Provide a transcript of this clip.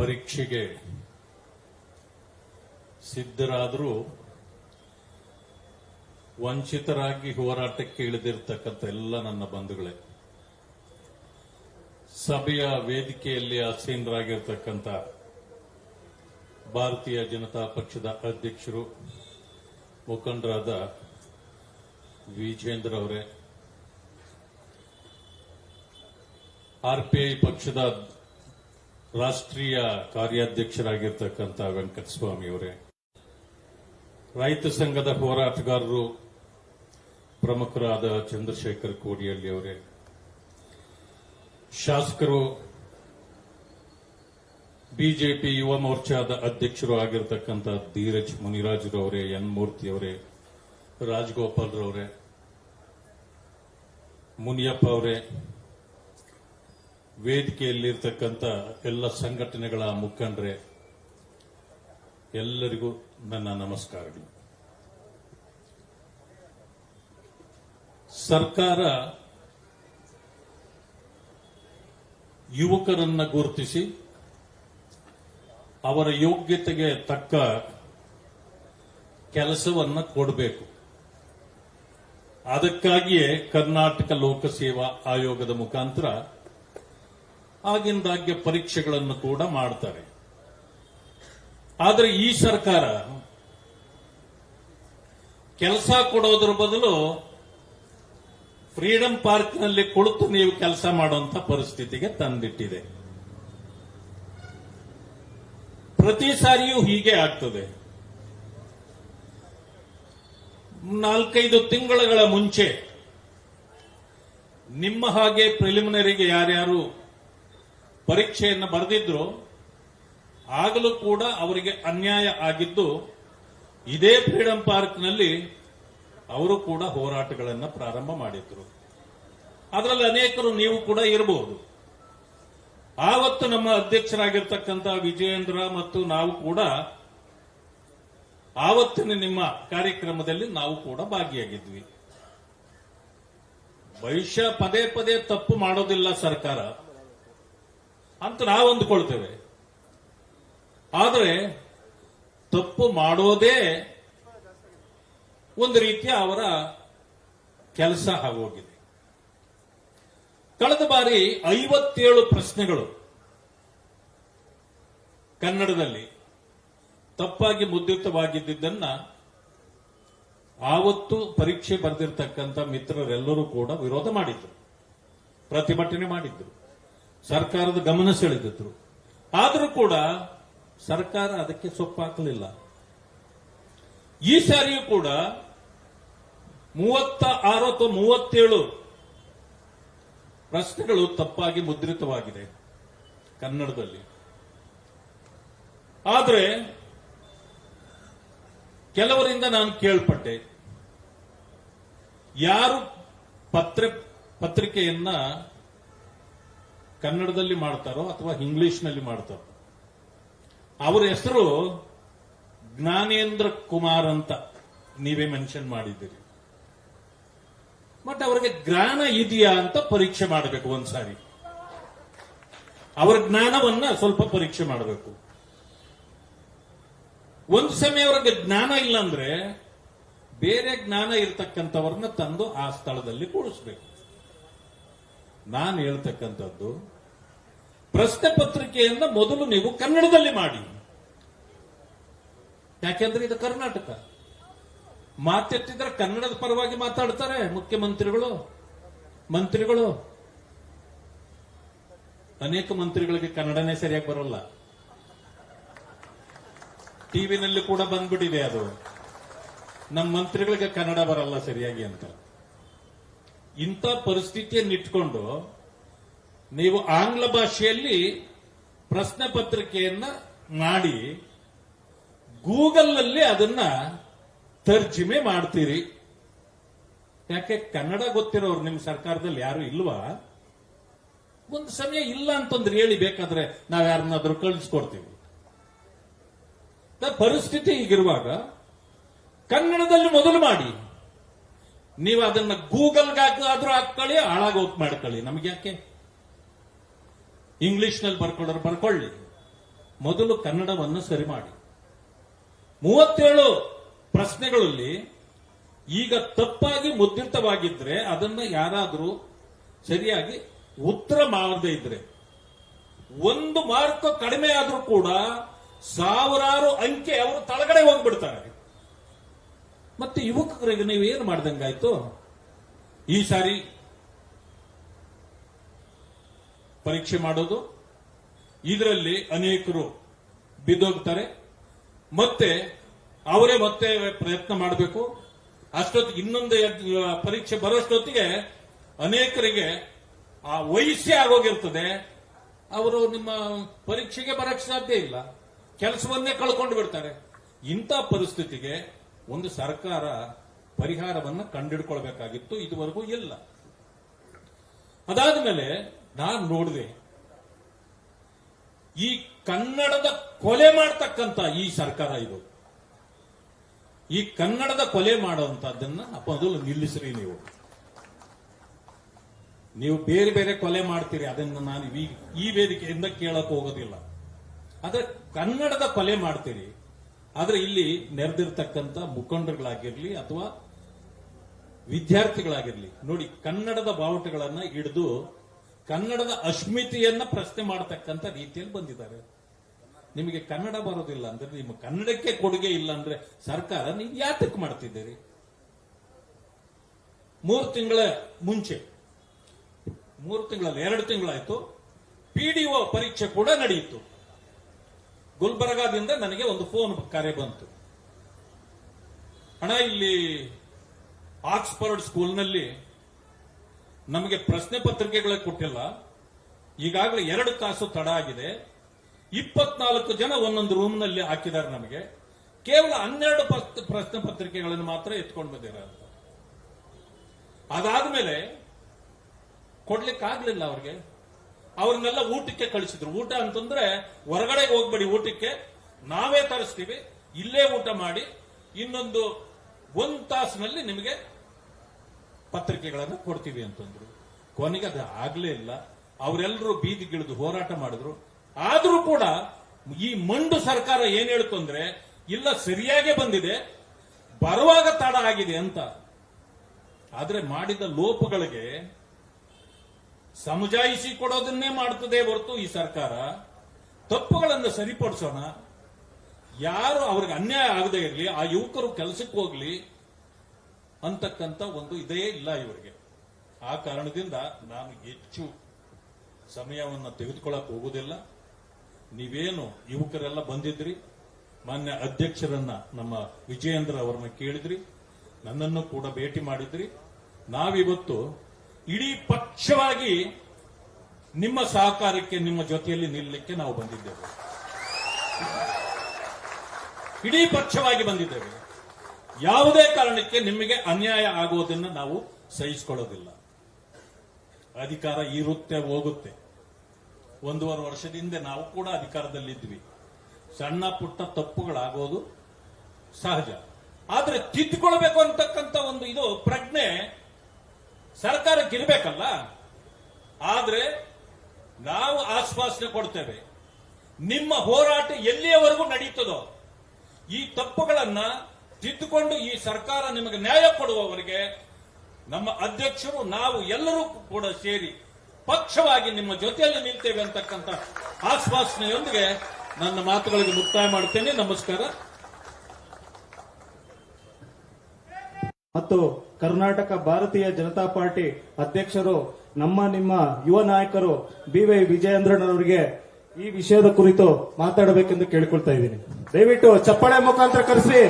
ಪರೀಕ್ಷೆಗೆ ಸಿದ್ಧರಾದರೂ ವಂಚಿತರಾಗಿ ಹೋರಾಟಕ್ಕೆ ಇಳಿದಿರ್ತಕ್ಕಂಥ ಎಲ್ಲ ನನ್ನ ಬಂಧುಗಳೇ, ಸಭೆಯ ವೇದಿಕೆಯಲ್ಲಿ ಆಸೀನರಾಗಿರ್ತಕ್ಕಂಥ ಭಾರತೀಯ ಜನತಾ ಪಕ್ಷದ ಅಧ್ಯಕ್ಷರು, ಮುಖಂಡರಾದ ವಿಜೇಂದ್ರ ಅವರೇ ಆರ್ಪಿಐ ಪಕ್ಷದ ರಾಷ್ಟ್ರೀಯ ಕಾರ್ಯಾಧ್ಯಕ್ಷರಾಗಿರ್ತಕ್ಕಂಥ ವೆಂಕಟಸ್ವಾಮಿ ಅವರೇ, ರೈತ ಸಂಘದ ಹೋರಾಟಗಾರರು ಪ್ರಮುಖರಾದ ಚಂದ್ರಶೇಖರ್ ಕೋಡಿಹಳ್ಳಿ ಅವರೇ, ಶಾಸಕರು, ಬಿಜೆಪಿ ಯುವ ಮೋರ್ಚಾದ ಅಧ್ಯಕ್ಷರು ಆಗಿರತಕ್ಕಂಥ ಧೀರಜ್ ಮುನಿರಾಜ್ರವರೇ ಎನ್ ಮೂರ್ತಿ ಅವರೇ ರಾಜಗೋಪಾಲ್ ರವರೇ, ಮುನಿಯಪ್ಪ ಅವರೇ ವೇದಿಕೆಯಲ್ಲಿರ್ತಕ್ಕಂಥ ಎಲ್ಲ ಸಂಘಟನೆಗಳ ಮುಖಂಡರೇ, ಎಲ್ಲರಿಗೂ ನನ್ನ ನಮಸ್ಕಾರಗಳು. ಸರ್ಕಾರ ಯುವಕರನ್ನ ಗುರುತಿಸಿ, ಅವರ ಯೋಗ್ಯತೆಗೆ ತಕ್ಕ ಕೆಲಸವನ್ನ ಕೊಡಬೇಕು. ಅದಕ್ಕಾಗಿಯೇ ಕರ್ನಾಟಕ ಲೋಕಸೇವಾ ಆಯೋಗದ ಮುಖಾಂತರ ಆಗಿಂದಾಗ್ಗೆ ಪರೀಕ್ಷೆಗಳನ್ನು ಕೂಡ ಮಾಡ್ತಾರೆ. ಆದರೆ ಈ ಸರ್ಕಾರ ಕೆಲಸ ಕೊಡೋದ್ರ ಬದಲು ಫ್ರೀಡಂ ಪಾರ್ಕ್ನಲ್ಲಿ ಕುಳಿತು ನೀವು ಕೆಲಸ ಮಾಡುವಂತ ಪರಿಸ್ಥಿತಿಗೆ ತಂದಿಟ್ಟಿದೆ. ಪ್ರತಿ ಸಾರಿಯೂ ಹೀಗೆ ಆಗ್ತದೆ. ನಾಲ್ಕೈದು ತಿಂಗಳುಗಳ ಮುಂಚೆ ನಿಮ್ಮ ಹಾಗೆ ಪ್ರಿಲಿಮಿನರಿಗೆ ಯಾರ್ಯಾರು ಪರೀಕ್ಷೆಯನ್ನು ಬರೆದಿದ್ರು, ಆಗಲೂ ಕೂಡ ಅವರಿಗೆ ಅನ್ಯಾಯ ಆಗಿದ್ದು, ಇದೇ ಫ್ರೀಡಂ ಪಾರ್ಕ್ನಲ್ಲಿ ಅವರು ಕೂಡ ಹೋರಾಟಗಳನ್ನು ಪ್ರಾರಂಭ ಮಾಡಿದ್ರು. ಅದರಲ್ಲಿ ಅನೇಕರು ನೀವು ಕೂಡ ಇರಬಹುದು ಆವತ್ತು ನಮ್ಮ ಅಧ್ಯಕ್ಷರಾಗಿರ್ತಕ್ಕಂಥ ವಿಜಯೇಂದ್ರ ಮತ್ತು ನಾವು ಕೂಡ ಆವತ್ತಿನ ನಿಮ್ಮ ಕಾರ್ಯಕ್ರಮದಲ್ಲಿ ನಾವು ಕೂಡ ಭಾಗಿಯಾಗಿದ್ವಿ. ಭವಿಷ್ಯ ಪದೇ ಪದೇ ತಪ್ಪು ಮಾಡೋದಿಲ್ಲ ಸರ್ಕಾರ. ಅಂತ ನಾವು ಅಂದುಕೊಳ್ತೇವೆ. ಆದರೆ ತಪ್ಪು ಮಾಡೋದೇ ಒಂದು ರೀತಿಯ ಅವರ ಕೆಲಸ ಆಗೋಗಿದೆ. ಕಳೆದ ಬಾರಿ ಐವತ್ತೇಳು ಪ್ರಶ್ನೆಗಳು ಕನ್ನಡದಲ್ಲಿ ತಪ್ಪಾಗಿ ಮುದ್ರಿತವಾಗಿದ್ದನ್ನ ಆವತ್ತು ಪರೀಕ್ಷೆ ಬರೆದಿರ್ತಕ್ಕಂಥ ಮಿತ್ರರೆಲ್ಲರೂ ಕೂಡ ವಿರೋಧ ಮಾಡಿದ್ರು. ಪ್ರತಿಭಟನೆ ಮಾಡಿದ್ರು. ಸರ್ಕಾರದ ಗಮನ ಸೆಳೆದಿದ್ರು. ಆದರೂ ಕೂಡ ಸರ್ಕಾರ ಅದಕ್ಕೆ ಸೊಪ್ಪಾಕಲಿಲ್ಲ ಈ ಸಾರಿಯೂ ಕೂಡ ಮೂವತ್ತ ಆರು ಅಥವಾ ಮೂವತ್ತೇಳು ಪ್ರಶ್ನೆಗಳು ತಪ್ಪಾಗಿ ಮುದ್ರಿತವಾಗಿದೆ ಕನ್ನಡದಲ್ಲಿ. ಆದರೆ ಕೆಲವರಿಂದ ನಾನು ಕೇಳ್ಪಟ್ಟೆ. ಯಾರು ಪತ್ರ ಪತ್ರಿಕೆಯನ್ನ ಕನ್ನಡದಲ್ಲಿ ಮಾಡ್ತಾರೋ ಅಥವಾ ಇಂಗ್ಲಿಷ್ನಲ್ಲಿ ಮಾಡ್ತಾರೋ? ಅವರ ಹೆಸರು ಜ್ಞಾನೇಂದ್ರ ಕುಮಾರ್ ಅಂತ ನೀವೇ ಮೆನ್ಷನ್ ಮಾಡಿದ್ದೀರಿ. ಬಟ್ ಅವರಿಗೆ ಜ್ಞಾನ ಇದೆಯಾ ಅಂತ ಪರೀಕ್ಷೆ ಮಾಡಬೇಕು ಒಂದ್ಸಾರಿ. ಅವರ ಜ್ಞಾನವನ್ನ ಸ್ವಲ್ಪ ಪರೀಕ್ಷೆ ಮಾಡಬೇಕು. ಒಂದು ಸಮಯ ಅವ್ರಿಗೆ ಜ್ಞಾನ ಇಲ್ಲ ಅಂದ್ರೆ ಬೇರೆ ಜ್ಞಾನ ಇರತಕ್ಕಂಥವ್ರನ್ನ ತಂದು ಆ ಸ್ಥಳದಲ್ಲಿ ಕೂಡಿಸ್ಬೇಕು. ನಾನು ಹೇಳ್ತಕ್ಕಂಥದ್ದು, ಪ್ರಶ್ನೆ ಪತ್ರಿಕೆಯನ್ನ ಮೊದಲು ನೀವು ಕನ್ನಡದಲ್ಲಿ ಮಾಡಿ. ಯಾಕೆಂದ್ರೆ ಇದು ಕರ್ನಾಟಕ. ಮಾತೆತ್ತಿದ್ರೆ ಕನ್ನಡದ ಪರವಾಗಿ ಮಾತಾಡ್ತಾರೆ ಮುಖ್ಯಮಂತ್ರಿಗಳು, ಮಂತ್ರಿಗಳು. ಅನೇಕ ಮಂತ್ರಿಗಳಿಗೆ ಕನ್ನಡನೇ ಸರಿಯಾಗಿ ಬರಲ್ಲ. ಟಿವಿನಲ್ಲಿ ಕೂಡ ಬಂದ್ಬಿಟ್ಟಿದೆ ಅದು. ನಮ್ಮ ಮಂತ್ರಿಗಳಿಗೆ ಕನ್ನಡ ಬರಲ್ಲ ಸರಿಯಾಗಿ ಅಂತ. ಇಂಥ ಪರಿಸ್ಥಿತಿಯನ್ನಿಟ್ಕೊಂಡು ನೀವು ಆಂಗ್ಲ ಭಾಷೆಯಲ್ಲಿ ಪ್ರಶ್ನೆ ಪತ್ರಿಕೆಯನ್ನ ಮಾಡಿ ಗೂಗಲ್ನಲ್ಲಿ ಅದನ್ನ ತರ್ಜಿಮೆ ಮಾಡ್ತೀರಿ. ಯಾಕೆ ಕನ್ನಡ ಗೊತ್ತಿರೋರು ನಿಮ್ಮ ಸರ್ಕಾರದಲ್ಲಿ ಯಾರು ಇಲ್ವಾ? ಒಂದು ಸಮಯ ಇಲ್ಲ ಅಂತಂದ್ರೆ ಹೇಳಿ ಬೇಕಾದ್ರೆ ನಾವ್ ಯಾರನ್ನಾದ್ರೂ ಕಳಿಸ್ಕೊಡ್ತೀವಿ. ಪರಿಸ್ಥಿತಿ ಈಗಿರುವಾಗ ಕನ್ನಡದಲ್ಲಿ ಮೊದಲು ಮಾಡಿ. ನೀವು ಅದನ್ನ ಹಾಕ್ಕೊಳ್ಳಿ ಹಾಕೊಳ್ಳಿ ಹೋಗಿ ಮಾಡ್ಕೊಳ್ಳಿ. ನಮ್ಗೆ ಯಾಕೆ? ಇಂಗ್ಲಿಷ್ನಲ್ಲಿ ಬರ್ಕೊಳ್ಳೋರು ಬರ್ಕೊಳ್ಳಿ. ಮೊದಲು ಕನ್ನಡವನ್ನು ಸರಿ ಮಾಡಿ. ಮೂವತ್ತೇಳು ಪ್ರಶ್ನೆಗಳಲ್ಲಿ ಈಗ ತಪ್ಪಾಗಿ ಮುದ್ರಿತವಾಗಿದ್ರೆ ಅದನ್ನ ಯಾರಾದರೂ ಸರಿಯಾಗಿ ಉತ್ತರ ಮಾಡದೇ ಇದ್ರೆ, ಒಂದು ಮಾರ್ಕ್ ಕಡಿಮೆ ಆದ್ರೂ ಕೂಡ ಸಾವಿರಾರು ಅಂಕೆ ಅವರು ತಳಗಡೆ ಹೋಗ್ಬಿಡ್ತಾರೆ. ಮತ್ತೆ ಯುವಕರಿಗೆ ನೀವು ಏನು ಮಾಡ್ದಂಗಾಯ್ತು? ಈ ಸಾರಿ ಪರೀಕ್ಷೆ ಮಾಡೋದು, ಇದರಲ್ಲಿ ಅನೇಕರು ಬಿದ್ದೋಗ್ತಾರೆ, ಮತ್ತೆ ಅವರೇ ಮತ್ತೆ ಪ್ರಯತ್ನ ಮಾಡಬೇಕು. ಅಷ್ಟೊತ್ತಿಗೆ ಇನ್ನೊಂದು ಪರೀಕ್ಷೆ ಬರೋಷ್ಟೊತ್ತಿಗೆ ಅನೇಕರಿಗೆ ಆ ವಯಸ್ಸೇ ಆಗೋಗಿರ್ತದೆ. ಅವರು ನಿಮ್ಮ ಪರೀಕ್ಷೆಗೆ ಬರಕ್ಕೆ ಸಾಧ್ಯ ಇಲ್ಲ. ಕೆಲಸವನ್ನೇ ಕಳ್ಕೊಂಡು ಬಿಡ್ತಾರೆ. ಇಂಥ ಪರಿಸ್ಥಿತಿಗೆ ಒಂದು ಸರ್ಕಾರ ಪರಿಹಾರವನ್ನು ಕಂಡಿಡ್ಕೊಳ್ಬೇಕಾಗಿತ್ತು ಇದುವರೆಗೂ ಇಲ್ಲ. ಅದಾದ ಮೇಲೆ ನಾನು ನೋಡಿದೆ, ಈ ಕನ್ನಡದ ಕೊಲೆ ಮಾಡ್ತಕ್ಕಂತ ಈ ಸರ್ಕಾರ ಇದು. ಈ ಕನ್ನಡದ ಕೊಲೆ ಮಾಡುವಂತದ್ದನ್ನ ಮೊದಲು ನಿಲ್ಲಿಸ್ರಿ ನೀವು. ನೀವು ಬೇರೆ ಬೇರೆ ಕೊಲೆ ಮಾಡ್ತೀರಿ, ಅದನ್ನ ನಾನು ಈ- ಈ ವೇದಿಕೆಯಿಂದ ಕೇಳಕ್ ಹೋಗೋದಿಲ್ಲ. ಆದ್ರೆ ಕನ್ನಡದ ಕೊಲೆ ಮಾಡ್ತೀರಿ ಆದ್ರೆ ಇಲ್ಲಿ ನೆರೆದಿರ್ತಕ್ಕಂಥ ಮುಖಂಡರುಗಳಾಗಿರ್ಲಿ ಅಥವಾ ವಿದ್ಯಾರ್ಥಿಗಳಾಗಿರ್ಲಿ, ನೋಡಿ, ಕನ್ನಡದ ಬಾವುಟಗಳನ್ನ ಹಿಡಿದು ಕನ್ನಡದ ಅಸ್ಮಿತೆಯನ್ನ ಪ್ರಶ್ನೆ ಮಾಡತಕ್ಕಂಥ ರೀತಿಯಲ್ಲಿ ಬಂದಿದ್ದಾರೆ. ನಿಮಗೆ ಕನ್ನಡ ಬರೋದಿಲ್ಲ ಅಂದ್ರೆ, ನಿಮ್ಮ ಕನ್ನಡಕ್ಕೆ ಕೊಡುಗೆ ಇಲ್ಲ ಅಂದ್ರೆ ಸರ್ಕಾರ ನೀವು ಯಾತಕ್ಕೆ ಮಾಡ್ತಿದ್ದೀರಿ? ಮೂರು ತಿಂಗಳ ಮುಂಚೆ, ಮೂರು ತಿಂಗಳಲ್ಲಿ, ಎರಡು ತಿಂಗಳಾಯ್ತು ಪಿಡಿಒ ಪರೀಕ್ಷೆ ಕೂಡ ನಡೆಯಿತು. ಗುಲ್ಬರ್ಗಾದಿಂದ ನನಗೆ ಒಂದು ಫೋನ್ ಕರೆ ಬಂತು. ಹಣ ಇಲ್ಲಿ ಆಕ್ಸ್ಫರ್ಡ್ ಸ್ಕೂಲ್ನಲ್ಲಿ ನಮಗೆ ಪ್ರಶ್ನೆ ಪತ್ರಿಕೆಗಳೇ ಕೊಟ್ಟಿಲ್ಲ. ಈಗಾಗಲೇ ಎರಡು ತಾಸು ತಡ ಆಗಿದೆ. ಇಪ್ಪತ್ನಾಲ್ಕು ಜನ ಒಂದೊಂದು ರೂಮ್ನಲ್ಲಿ ಹಾಕಿದ್ದಾರೆ ನಮಗೆ. ಕೇವಲ ಹನ್ನೆರಡು ಪ್ರಶ್ನೆ ಪತ್ರಿಕೆಗಳನ್ನು ಮಾತ್ರ ಎತ್ಕೊಂಡು ಅಂತ. ಅದಾದ್ಮೇಲೆ ಕೊಡ್ಲಿಕ್ಕಾಗ್ಲಿಲ್ಲ ಅವ್ರಿಗೆ. ಅವ್ರನ್ನೆಲ್ಲ ಊಟಕ್ಕೆ ಕಳಿಸಿದ್ರು. ಊಟ ಅಂತಂದ್ರೆ ಹೊರಗಡೆ ಹೋಗ್ಬೇಡಿ ಊಟಕ್ಕೆ, ನಾವೇ ತರಿಸ್ತೀವಿ, ಇಲ್ಲೇ ಊಟ ಮಾಡಿ, ಇನ್ನೊಂದು ಒಂದ್ ತಾಸಿನಲ್ಲಿ ನಿಮಗೆ ಪತ್ರಿಕೆಗಳನ್ನು ಕೊಡ್ತೀವಿ ಅಂತಂದ್ರು. ಕೊನೆಗೆ ಅದು ಆಗ್ಲೇ ಇಲ್ಲ. ಅವರೆಲ್ಲರೂ ಬೀದಿಗಿಳಿದು ಹೋರಾಟ ಮಾಡಿದ್ರು. ಆದ್ರೂ ಕೂಡ ಈ ಮಂಡು ಸರ್ಕಾರ ಏನ್ ಹೇಳ್ತು ಅಂದ್ರೆ ಇಲ್ಲ ಸರಿಯಾಗೇ ಬಂದಿದೆ, ಬರುವಾಗ ತಡ ಆಗಿದೆ ಅಂತ. ಆದ್ರೆ ಮಾಡಿದ ಲೋಪಗಳಿಗೆ ಸಮಜಾಯಿಸಿ ಕೊಡೋದನ್ನೇ ಮಾಡ್ತದೆ ಹೊರತು ಈ ಸರ್ಕಾರ. ತಪ್ಪುಗಳನ್ನು ಸರಿಪಡಿಸೋಣ. ಯಾರು ಅವ್ರಿಗೆ ಅನ್ಯಾಯ ಆಗದೆ ಇರಲಿ, ಆ ಯುವಕರು ಕೆಲಸಕ್ಕೆ ಹೋಗ್ಲಿ ಅಂತಕ್ಕಂಥ ಒಂದು ಇದೇ ಇಲ್ಲ ಇವರಿಗೆ. ಆ ಕಾರಣದಿಂದ ನಾನು ಹೆಚ್ಚು ಸಮಯವನ್ನು ತೆಗೆದುಕೊಳ್ಳಕ್ ಹೋಗುವುದಿಲ್ಲ. ನೀವೇನು ಯುವಕರೆಲ್ಲ ಬಂದಿದ್ರಿ? ಮಾನ್ಯ ಅಧ್ಯಕ್ಷರನ್ನ ನಮ್ಮ ವಿಜಯೇಂದ್ರ ಅವರನ್ನ ಕೇಳಿದ್ರಿ. ನನ್ನನ್ನು ಕೂಡ ಭೇಟಿ ಮಾಡಿದ್ರಿ. ನಾವಿವತ್ತು ಇಡೀ ಪಕ್ಷವಾಗಿ ನಿಮ್ಮ ಸಹಕಾರಕ್ಕೆ, ನಿಮ್ಮ ಜೊತೆಯಲ್ಲಿ ನಿಲ್ಲಕ್ಕೆ ನಾವು ಬಂದಿದ್ದೇವೆ. ಇಡೀ ಪಕ್ಷವಾಗಿ ಬಂದಿದ್ದೇವೆ. ಯಾವುದೇ ಕಾರಣಕ್ಕೆ ನಿಮಗೆ ಅನ್ಯಾಯ ಆಗುವುದನ್ನು ನಾವು ಸಹಿಸಿಕೊಳ್ಳೋದಿಲ್ಲ. ಅಧಿಕಾರ ಇರುತ್ತೆ, ಹೋಗುತ್ತೆ. ಒಂದೂವರೆ ವರ್ಷದಿಂದ ನಾವು ಕೂಡ ಅಧಿಕಾರದಲ್ಲಿದ್ವಿ. ಸಣ್ಣ ಪುಟ್ಟ ತಪ್ಪುಗಳಾಗೋದು ಸಹಜ. ಆದರೆ ತಿದ್ದುಕೊಳ್ಬೇಕು ಅಂತಕ್ಕಂಥ ಒಂದು ಇದು ಪ್ರಜ್ಞೆ ಸರ್ಕಾರಕ್ಕೆ ಇರಬೇಕಲ್ಲ? ಆದ್ರೆ ನಾವು ಆಶ್ವಾಸನೆ ಕೊಡ್ತೇವೆ. ನಿಮ್ಮ ಹೋರಾಟ ಎಲ್ಲಿಯವರೆಗೂ ನಡೀತದೋ, ಈ ತಪ್ಪುಗಳನ್ನ ತಿದ್ದುಕೊಂಡು ಈ ಸರ್ಕಾರ ನಿಮಗೆ ನ್ಯಾಯ ಕೊಡುವವರೆಗೆ ನಮ್ಮ ಅಧ್ಯಕ್ಷರು, ನಾವು ಎಲ್ಲರೂ ಕೂಡ ಸೇರಿ ಪಕ್ಷವಾಗಿ ನಿಮ್ಮ ಜೊತೆಯಲ್ಲಿ ನಿಲ್ತೇವೆ ಅಂತಕ್ಕಂಥ ಆಶ್ವಾಸನೆಯೊಂದಿಗೆ ನನ್ನ ಮಾತುಗಳಿಗೆ ಮುಕ್ತಾಯ ಮಾಡ್ತೇನೆ ನಮಸ್ಕಾರ. ಮತ್ತು ಕರ್ನಾಟಕ ಭಾರತೀಯ ಜನತಾ ಪಾರ್ಟಿ ಅಧ್ಯಕ್ಷರು, ನಮ್ಮ ನಿಮ್ಮ ಯುವ ನಾಯಕರು ಬಿ ವೈ ವಿಜಯೇಂದ್ರನವರಿಗೆ ಈ ವಿಷಯದ ಕುರಿತು ಮಾತಾಡಬೇಕೆಂದು ಕೇಳಿಕೊಳ್ತಾ ಇದ್ದೀನಿ. ದಯವಿಟ್ಟು ಚಪ್ಪಾಳೆ ಮುಖಾಂತರ ಕರೆಸಿ.